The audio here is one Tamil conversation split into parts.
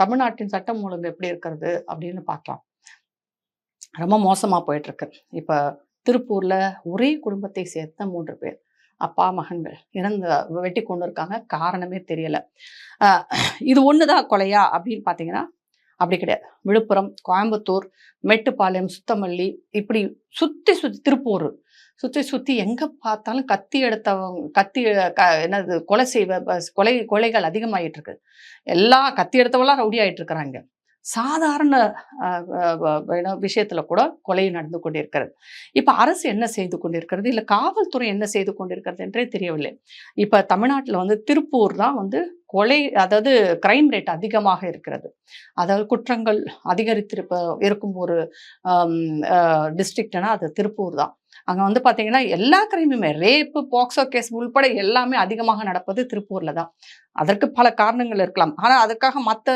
தமிழ்நாட்டின் சட்டம் ஒழுங்கு எப்படி இருக்கிறது அப்படின்னு பார்க்கலாம். ரொம்ப மோசமாக போயிட்டுருக்கு. இப்போ திருப்பூரில் ஒரே குடும்பத்தை சேர்த்த மூன்று பேர். அப்பா மகன்கள் இறந்து வெட்டி கொண்டு இருக்காங்க. காரணமே தெரியலை. இது ஒன்று தான் கொலையா அப்படின்னு பார்த்தீங்கன்னா அப்படி கிடையாது. விழுப்புரம் கோயம்புத்தூர் மேட்டுப்பாளையம் சுத்தமல்லி இப்படி சுற்றி சுற்றி திருப்பூர் சுற்றி சுற்றி எங்கே பார்த்தாலும் கத்தி எடுத்தவங்க கத்தி க என்னது கொலை செய்வ கொலை கொலைகள் அதிகமாகிட்டு இருக்கு எல்லா கத்தி எடுத்தவங்களாம் ரவுடி ஆயிட்டு இருக்கிறாங்க சாதாரண அஹ், விஷயத்துல கூட கொலை நடந்து கொண்டிருக்கிறது. இப்ப அரசு என்ன செய்து கொண்டிருக்கிறது? இல்ல காவல்துறை என்ன செய்து கொண்டிருக்கிறது என்றே தெரியவில்லை. இப்ப தமிழ்நாட்டில் வந்து திருப்பூர் தான் வந்து கொலை அதாவது கிரைம் ரேட் அதிகமாக இருக்கிறது. அதாவது குற்றங்கள் அதிகரித்திருப்ப இருக்கும் ஒரு டிஸ்ட்ரிக்ட்னா அது திருப்பூர் தான். அங்கே வந்து பார்த்தீங்கன்னா எல்லா கிரைமுமே ரேப்பு பாக்ஸோ கேஸ் உள்பட எல்லாமே அதிகமாக நடப்பது திருப்பூர்ல தான். அதற்கு பல காரணங்கள் இருக்கலாம். ஆனால் அதுக்காக மற்ற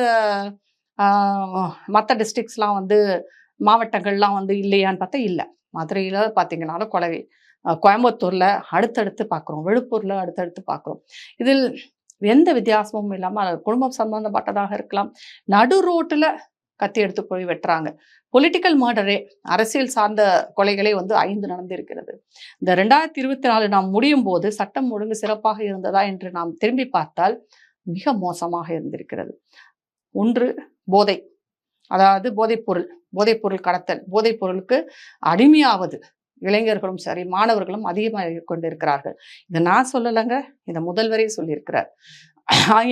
மற்ற டிஸ்ட்ரிக்ஸ்லாம் வந்து மாவட்டங்கள்லாம் வந்து இல்லையான்னு பார்த்தா இல்லை. மதுரையில் பார்த்தீங்கன்னாலும் கொலை கோயம்புத்தூரில் கோயம்புத்தூர்ல அடுத்தடுத்து பார்க்குறோம் விழுப்பூரில் அடுத்தடுத்து பார்க்குறோம் இதில் எந்த வித்தியாசமும் இல்லாமல் குடும்பம் சம்பந்தப்பட்டதாக இருக்கலாம். நடு ரோட்டில் கத்தி எடுத்து போய் வெட்டுறாங்க. பொலிட்டிக்கல் மர்டரே அரசியல் சார்ந்த கொலைகளே வந்து ஐந்து நடந்திருக்கிறது. இந்த ரெண்டாயிரத்தி இருபத்தி நாலு நாம் முடியும் போது சட்டம் ஒழுங்கு சிறப்பாக இருந்ததா என்று நாம் திரும்பி பார்த்தால் மிக மோசமாக இருந்திருக்கிறது. ஒன்று போதை. அதாவது போதைப்பொருள் போதைப்பொருள் கடத்தல். போதைப்பொருளுக்கு அடிமையாவது இளைஞர்களும் சரி மாணவர்களும் அதிகமாக கொண்டிருக்கிறார்கள். இதை நான் சொல்லலைங்க இதை முதல்வரே சொல்லியிருக்கிறார்.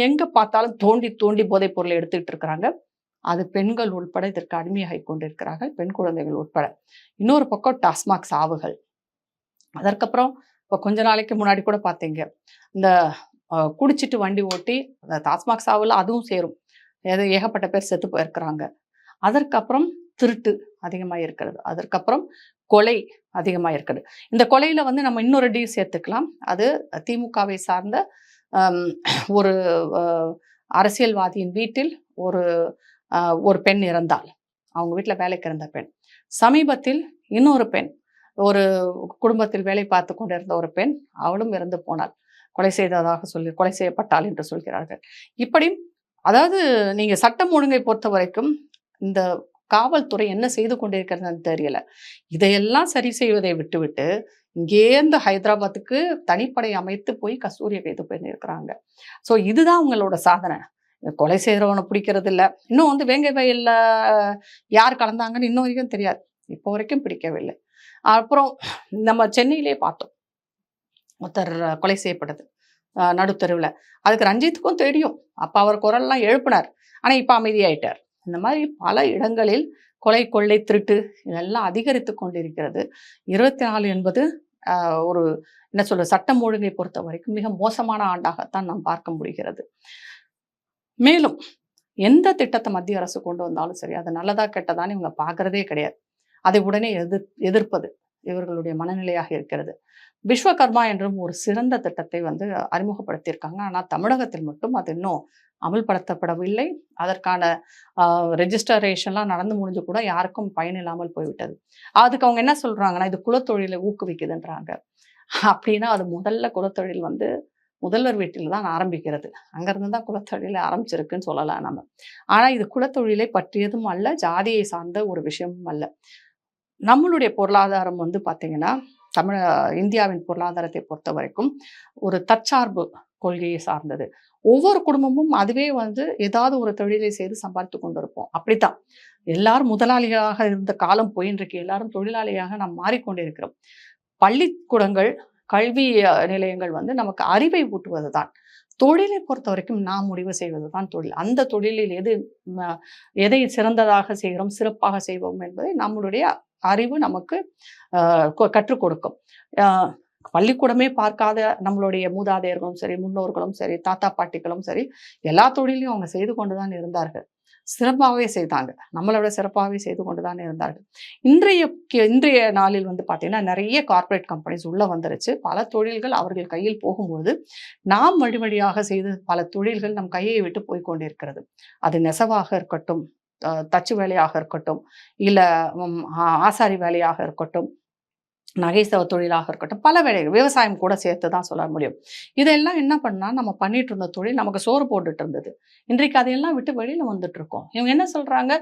எங்கே பார்த்தாலும் தோண்டி தோண்டி போதைப் பொருளை எடுத்துக்கிட்டு இருக்கிறாங்க. அது பெண்கள் உட்பட இதற்கு அடிமையாகி கொண்டிருக்கிறார்கள் பெண் குழந்தைகள் உட்பட. இன்னொரு பக்கம் டாஸ்மாக் சாவுகள். அதற்கப்புறம் இப்போ கொஞ்ச நாளைக்கு முன்னாடி கூட பார்த்தீங்க இந்த குடிச்சிட்டு வண்டி ஓட்டி அந்த டாஸ்மாக் சாவில் அதுவும் சேரும். ஏதோ ஏகப்பட்ட பேர் செத்து போயிருக்கிறாங்க. அதற்கப்புறம் திருட்டு அதிகமாக இருக்கிறது. அதற்கப்புறம் கொலை அதிகமாக இருக்குது இந்த கொலையில வந்து நம்ம இன்னொரு டி சேர்த்துக்கலாம். அது திமுகவை சார்ந்த ஒரு அரசியல்வாதியின் வீட்டில் ஒரு ஒரு பெண் இறந்தாள். அவங்க வீட்டில் வேலைக்கு இருந்த பெண். சமீபத்தில் இன்னொரு பெண் ஒரு குடும்பத்தில் வேலை பார்த்து கொண்டிருந்த ஒரு பெண் அவளும் இறந்து போனாள். கொலை செய்ததாக சொல்லி கொலை செய்யப்பட்டாள் என்று சொல்கிறார்கள். இப்படி அதாவது நீங்க சட்டம் ஒழுங்கை பொறுத்த வரைக்கும் இந்த காவல்துறை என்ன செய்து கொண்டிருக்கிறதுன்னு தெரியல. இதையெல்லாம் சரி செய்வதை விட்டுவிட்டு இங்கேருந்து ஹைதராபாத்துக்கு தனிப்படை அமைத்து போய் கஸ்தூரியை கைது பண்ணியிருக்கிறாங்க. ஸோ இதுதான் உங்களோட சாதனை. கொலை செய்கிறவனை பிடிக்கிறது இல்ல இன்னும் வந்து வேங்கை வயல்ல யார் கலந்தாங்கன்னு இன்னும் வரைக்கும் தெரியாது. இப்போ வரைக்கும் பிடிக்கவில்லை. அப்புறம் நம்ம சென்னையிலே பார்த்தோம். ஒருத்தர் கொலை செய்யப்பட்டது நடுத்தருவில். அதுக்கு ரஞ்சித்துக்கும் தெரியும். அப்போ அவர் குரல்லாம் எழுப்பினார். ஆனால் இப்போ அமைதியாயிட்டார். இந்த மாதிரி பல இடங்களில் கொலை கொள்ளை திருட்டு இதெல்லாம் அதிகரித்து கொண்டிருக்கிறது. இருபத்தி நாலு என்பது ஆஹ், ஒரு என்ன சொல்ற சட்டம் ஒழுங்கை பொறுத்த வரைக்கும் மிக மோசமான ஆண்டாகத்தான் நாம் பார்க்க முடிகிறது. மேலும் எந்த திட்டத்தை மத்திய அரசு கொண்டு வந்தாலும் சரி அது நல்லதா கெட்டதான்னு இவங்க பார்க்கறதே கிடையாது. அதை உடனே எதிர் எதிர்ப்பது இவர்களுடைய மனநிலையாக இருக்கிறது. விஸ்வகர்மா என்றும் ஒரு சிறந்த திட்டத்தை வந்து அறிமுகப்படுத்தியிருக்காங்க. ஆனால் தமிழகத்தில் மட்டும் அது இன்னும் அமல்படுத்தப்படவில்லை. அதற்கான ரெஜிஸ்டரேஷன்லாம் நடந்து முடிஞ்சு கூட யாருக்கும் பயனில்லாமல் போய்விட்டது. அதுக்கு அவங்க என்ன சொல்றாங்கன்னா இது குலத்தொழிலை ஊக்குவிக்குதுன்றாங்க. அப்படின்னா அது முதல்ல குலத்தொழில் வந்து முதல்வர் வீட்டில் தான் ஆரம்பிக்கிறது. அங்கேருந்து தான் குலத்தொழிலை ஆரம்பிச்சிருக்குன்னு சொல்லலாம் நம்ம. ஆனா இது குலத்தொழிலை பற்றியதும் அல்ல ஜாதியை சார்ந்த ஒரு விஷயமும் அல்ல. நம்மளுடைய பொருளாதாரம் வந்து பாத்தீங்கன்னா தமிழ இந்தியாவின் பொருளாதாரத்தை பொறுத்த வரைக்கும் ஒரு தற்சார்பு கொள்கையை சார்ந்தது. ஒவ்வொரு குடும்பமும் அதுவே வந்து ஏதாவது ஒரு தொழிலை செய்து சம்பாதித்து கொண்டிருப்போம். அப்படித்தான். எல்லாரும் முதலாளியாக இருந்த காலம் போயின்றிருக்கு எல்லாரும் தொழிலாளியாக நாம் மாறிக்கொண்டிருக்கிறோம். பள்ளிக்கூடங்கள் கல்வி நிலையங்கள் வந்து நமக்கு அறிவை ஊட்டுவது தான் தொழிலை பொறுத்த வரைக்கும் நாம் முடிவு செய்வது தான் தொழில். அந்த தொழிலில் எது எதை சிறந்ததாக செய்கிறோம் சிறப்பாக செய்வோம் என்பதை நம்மளுடைய அறிவு நமக்கு ஆஹ், கற்றுக் கொடுக்கும். பள்ளிக்கூடமே பார்க்காத நம்மளுடைய மூதாதையர்களும் சரி முன்னோர்களும் சரி தாத்தா பாட்டிகளும் சரி எல்லா தொழிலையும் அவங்க செய்து கொண்டு தான் இருந்தார்கள். சிறப்பாகவே செய்தாங்க. நம்மளோட சிறப்பாகவே செய்து கொண்டு தான் இருந்தார்கள். இன்றைய இன்றைய நாளில் வந்து பார்த்தீங்கன்னா நிறைய கார்ப்பரேட் கம்பெனிஸ் உள்ள வந்துருச்சு. பல தொழில்கள் அவர்கள் கையில் போகும்போது நாம் வழி வழியாக செய்து பல தொழில்கள் நம் கையை விட்டு போய் கொண்டிருக்கிறது. அது நெசவாக இருக்கட்டும் அஹ் தச்சு வேலையாக இருக்கட்டும் இல்லை ஆ- ஆசாரி வேலையாக இருக்கட்டும் நகைசவ தொழிலாக இருக்கட்டும் பல வேலைகள் விவசாயம் கூட சேர்த்து தான் சொல்ல முடியும். இதெல்லாம் என்ன பண்ணா நம்ம பண்ணிட்டு இருந்த தொழில் நமக்கு சோறு போட்டுட்டு இருந்தது. இன்றைக்கு அதையெல்லாம் விட்டு வெளியில வந்துட்டு இருக்கோம் இவங்க என்ன சொல்றாங்க?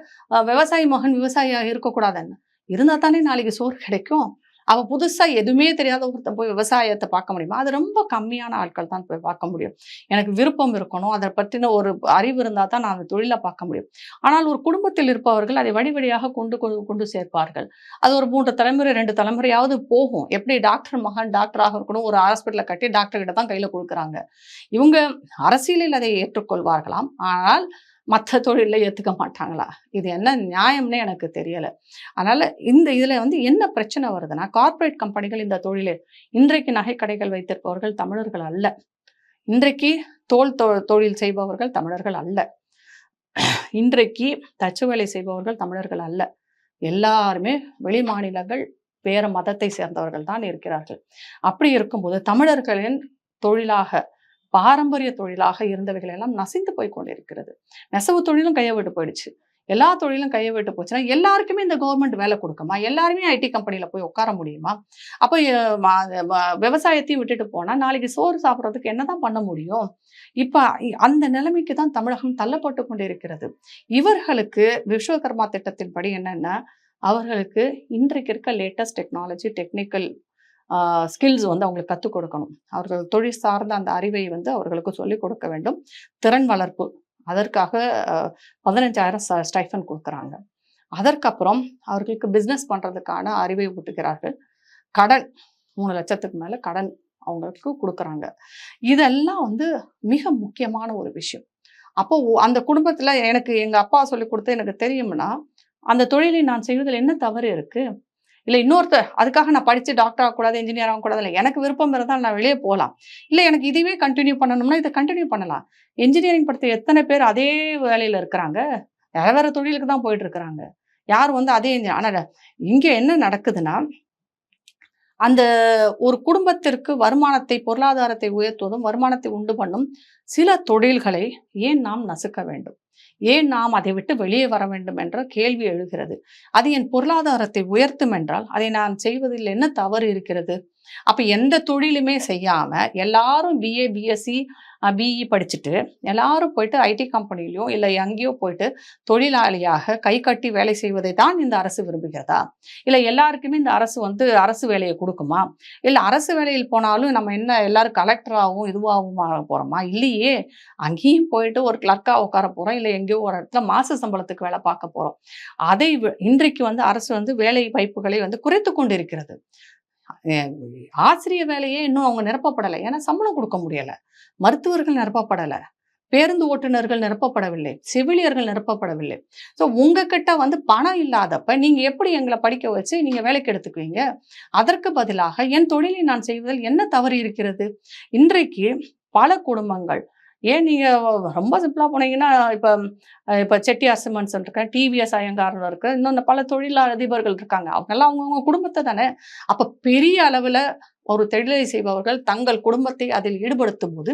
விவசாயி மகன் விவசாயியா இருக்கக்கூடாதுன்னு. இருந்தா தானே நாளைக்கு சோறு கிடைக்கும்? அவள் புதுசாக எதுவுமே தெரியாத ஒருத்தன் போய் விவசாயத்தை பார்க்க முடியுமா? அது ரொம்ப கம்மியான ஆட்கள் தான் போய் பார்க்க முடியும். எனக்கு விருப்பம் இருக்கணும். அதை பற்றின ஒரு அறிவு இருந்தால் தான் நான் அந்த தொழிலை பார்க்க முடியும். ஆனால் ஒரு குடும்பத்தில் இருப்பவர்கள் அதை வழி வழியாக கொண்டு கொண்டு கொண்டு சேர்ப்பார்கள். அது ஒரு மூன்று தலைமுறை ரெண்டு தலைமுறையாவது போகும். எப்படி டாக்டர் மகன் டாக்டராக இருக்கணும்? ஒரு ஹாஸ்பிட்டலை கட்டி டாக்டர்கிட்ட தான் கையில் கொடுக்குறாங்க. இவங்க அரசியலில் அதை ஏற்றுக்கொள்வார்களாம். ஆனால் மற்ற தொழிலில் ஏற்றுக்க மாட்டாங்களா? இது என்ன நியாயம்னே எனக்கு தெரியலை. அதனால் இந்த இதில் வந்து என்ன பிரச்சனை வருதுன்னா கார்ப்பரேட் கம்பெனிகள் இந்த தொழிலே இன்றைக்கு நகைக்கடைகள் வைத்திருப்பவர்கள் தமிழர்கள் அல்ல. இன்றைக்கு தோல் தொ- தொழில் செய்பவர்கள் தமிழர்கள் அல்ல. இன்றைக்கு தச்சு வேலை செய்பவர்கள் தமிழர்கள் அல்ல. எல்லாருமே வெளி மாநிலங்கள் வேற மதத்தை சேர்ந்தவர்கள் தான் இருக்கிறார்கள். அப்படி இருக்கும்போது தமிழர்களின் தொழிலாக பாரம்பரிய தொழிலாக இருந்தவைகள் எல்லாம் நசிந்து போய் கொண்டிருக்கிறது. நெசவு தொழிலும் கையை விட்டு போயிடுச்சு. எல்லா தொழிலும் கையை விட்டு போச்சுன்னா எல்லாருக்குமே இந்த கவர்மெண்ட் வேலை கொடுக்குமா? எல்லாருமே ஐடி கம்பெனியில் போய் உட்கார முடியுமா? அப்போ விவசாயத்தையும் விட்டுட்டு போனால் நாளைக்கு சோறு சாப்பிட்றதுக்கு என்னதான் பண்ண முடியும்? இப்போ அந்த நிலைமைக்கு தான் தமிழகம் தள்ளப்பட்டு கொண்டிருக்கிறது. இவர்களுக்கு விஸ்வகர்மா திட்டத்தின்படி என்னென்னா அவர்களுக்கு இன்றைக்கு இருக்க லேட்டஸ்ட் டெக்னாலஜி டெக்னிக்கல் ஸ்கில்ஸ் வந்து அவங்களுக்கு கற்றுக் கொடுக்கணும். அவர்கள் தொழில் சார்ந்த அந்த அறிவை வந்து அவர்களுக்கு சொல்லிக் கொடுக்க வேண்டும். திறன் வளர்ப்பு அதற்காக பதினஞ்சாயிரம் ஸ்டைஃபன் கொடுக்குறாங்க. அதற்கப்புறம் அவர்களுக்கு பிஸ்னஸ் பண்ணுறதுக்கான அறிவை ஊட்டுகிறார்கள். கடன் மூணு லட்சத்துக்கு மேலே கடன் அவங்களுக்கு கொடுக்குறாங்க. இதெல்லாம் வந்து மிக முக்கியமான ஒரு விஷயம். அப்போ அந்த குடும்பத்தில் எனக்கு எங்கள் அப்பா சொல்லி கொடுத்து எனக்கு தெரியும்னா அந்த தொழிலை நான் செய்வதில் என்ன தவறு இருக்குது இல்லை இன்னொருத்தர் அதுக்காக நான் படித்து டாக்டர் ஆகக்கூடாது இன்ஜினியர் ஆகக்கூடாது இல்லை எனக்கு விருப்பம் இருந்தால் நான் வெளியே போகலாம். இல்லை எனக்கு இதுவே கண்டினியூ பண்ணணும்னா இதை கண்டினியூ பண்ணலாம். இன்ஜினியரிங் படித்த எத்தனை பேர் அதே வேலையில் இருக்கிறாங்க? வேற வேற தொழிலுக்கு தான் போயிட்டு இருக்கிறாங்க. யார் வந்து அதே ஆனால் இங்கே என்ன நடக்குதுன்னா அந்த ஒரு குடும்பத்திற்கு வருமானத்தை பொருளாதாரத்தை உயர்த்துவதும் வருமானத்தை உண்டு பண்ணும் சில தொழில்களை ஏன் நாம் நசுக்க வேண்டும்? ஏன் நாம் அதை விட்டு வெளியே வர வேண்டும் என்ற கேள்வி எழுகிறது. அது என் பொருளாதாரத்தை உயர்த்தும் என்றால் அதை நான் செய்வதில் என்ன தவறு இருக்கிறது? அப்போ எந்த தொழிலுமே செய்யாம எல்லாரும் பிஏ பிஎஸ்சி பிஇ படிச்சுட்டு எல்லாரும் போயிட்டு ஐடி கம்பெனிலையோ இல்லை எங்கேயோ போயிட்டு தொழிலாளியாக கை கட்டி வேலை செய்வதை தான் இந்த அரசு விரும்புகிறதா? இல்லை எல்லாருக்குமே இந்த அரசு வந்து அரசு வேலையை கொடுக்குமா? இல்லை அரசு வேலையில் போனாலும் நம்ம என்ன எல்லாரும் கலெக்டராகவும் இதுவாகவும் போகிறோமா இல்லையே. அங்கேயும் போயிட்டு ஒரு கிளர்க்காக உட்கார போகிறோம் இல்லை எங்கேயோ ஒரு இடத்துல மாச சம்பளத்துக்கு வேலை பார்க்க போகிறோம் அதை இன்றைக்கு வந்து அரசு வந்து வேலை வாய்ப்புகளை வந்து குறைத்து கொண்டிருக்கிறது. அஹ் ஆசிரிய வேலையே இன்னும் அவங்க நிரப்பப்படலை. ஏன்னா சம்பளம் கொடுக்க முடியல. மருத்துவர்கள் நிரப்பப்படலை. பேருந்து ஓட்டுநர்கள் நிரப்பப்படவில்லை. செவிலியர்கள் நிரப்பப்படவில்லை. ஸோ உங்ககிட்ட வந்து பணம் இல்லாதப்ப நீங்க எப்படி எங்களை படிக்க வச்சு நீங்க வேலைக்கு எடுத்துக்குவீங்க? அதற்கு பதிலாக என் தொழிலை நான் செய்வதில் என்ன தவறு இருக்கிறது? இன்றைக்கு பல குடும்பங்கள் ஏன் நீங்க ரொம்ப சிம்பிளா போனீங்கன்னா இப்ப இப்போ இப்ப செட்டியார் சிமெண்ட்ஸ் இருக்கேன் டிவிஎஸ் ஐயங்காரன் இருக்கு. இன்னும் பல தொழிலாளர் அதிபர்கள் இருக்காங்க. அவங்க எல்லாம் அவங்கவுங்க குடும்பத்தை தானே. அப்ப பெரிய அளவுல ஒரு தொழிலை செய்பவர்கள் தங்கள் குடும்பத்தை அதில் ஈடுபடுத்தும் போது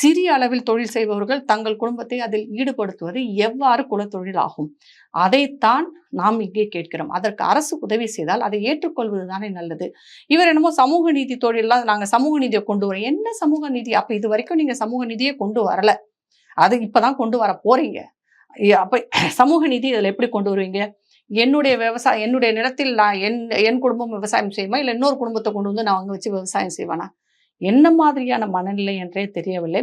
சிறிய அளவில் தொழில் செய்பவர்கள் தங்கள் குடும்பத்தை அதில் ஈடுபடுத்துவது எவ்வாறு குலத்தொழில் ஆகும் அதைத்தான் நாம் இங்கே கேட்கிறோம். அதற்கு அரசு உதவி செய்தால் அதை ஏற்றுக்கொள்வது தானே நல்லது. இவர் என்னமோ சமூக நீதி தொழிலாம் நாங்க சமூக நீதியை கொண்டு வரோம். என்ன சமூக நீதி? அப்ப இது வரைக்கும் நீங்க சமூக நீதியை கொண்டு வரல. அது இப்பதான் கொண்டு வர போறீங்க. அப்ப சமூக நீதி இதில் எப்படி கொண்டு வருவீங்க? என்னுடைய விவசாயம் என்னுடைய நிலத்தில் நான் என் என் குடும்பம் விவசாயம் செய்யுமா? இல்லை இன்னொரு குடும்பத்தை கொண்டு வந்து நான் அங்க வச்சு விவசாயம் செய்வேனா? என்ன மாதிரியான மனநிலை என்றே தெரியவில்லை.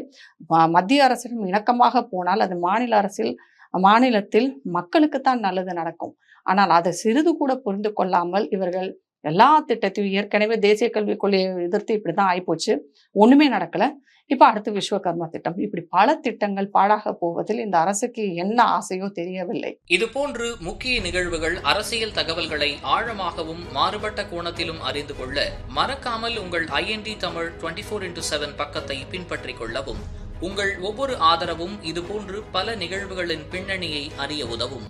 மத்திய அரசிடம் இணக்கமாக போனால் அது மாநில அரசில் மாநிலத்தில் மக்களுக்குத்தான் நல்லது நடக்கும். ஆனால் அதை சிறிது கூட புரிந்து கொள்ளாமல் இவர்கள் எல்லா திட்டத்தையும் ஏற்கனவே தேசிய கல்விக் கொள்கையை எதிர்த்து இப்படிதான் ஆயிப்போச்சு. ஒண்ணுமே நடக்கல. இப்போ அடுத்து விஸ்வகர்மா திட்டம். இப்படி பல திட்டங்கள் பாழாக போவதில் இந்த அரசுக்கு என்ன ஆசையோ தெரியவில்லை. இதுபோன்று முக்கிய நிகழ்வுகள் அரசியல் தகவல்களை ஆழமாகவும் மாறுபட்ட கோணத்திலும் அறிந்து கொள்ள மறக்காமல் உங்கள் IND Tamil twenty four into seven பக்கத்தை பின்பற்றிக் கொள்ளவும். உங்கள் ஒவ்வொரு ஆதரவும் இதுபோன்று பல நிகழ்வுகளின் பின்னணியை அறிய உதவும்.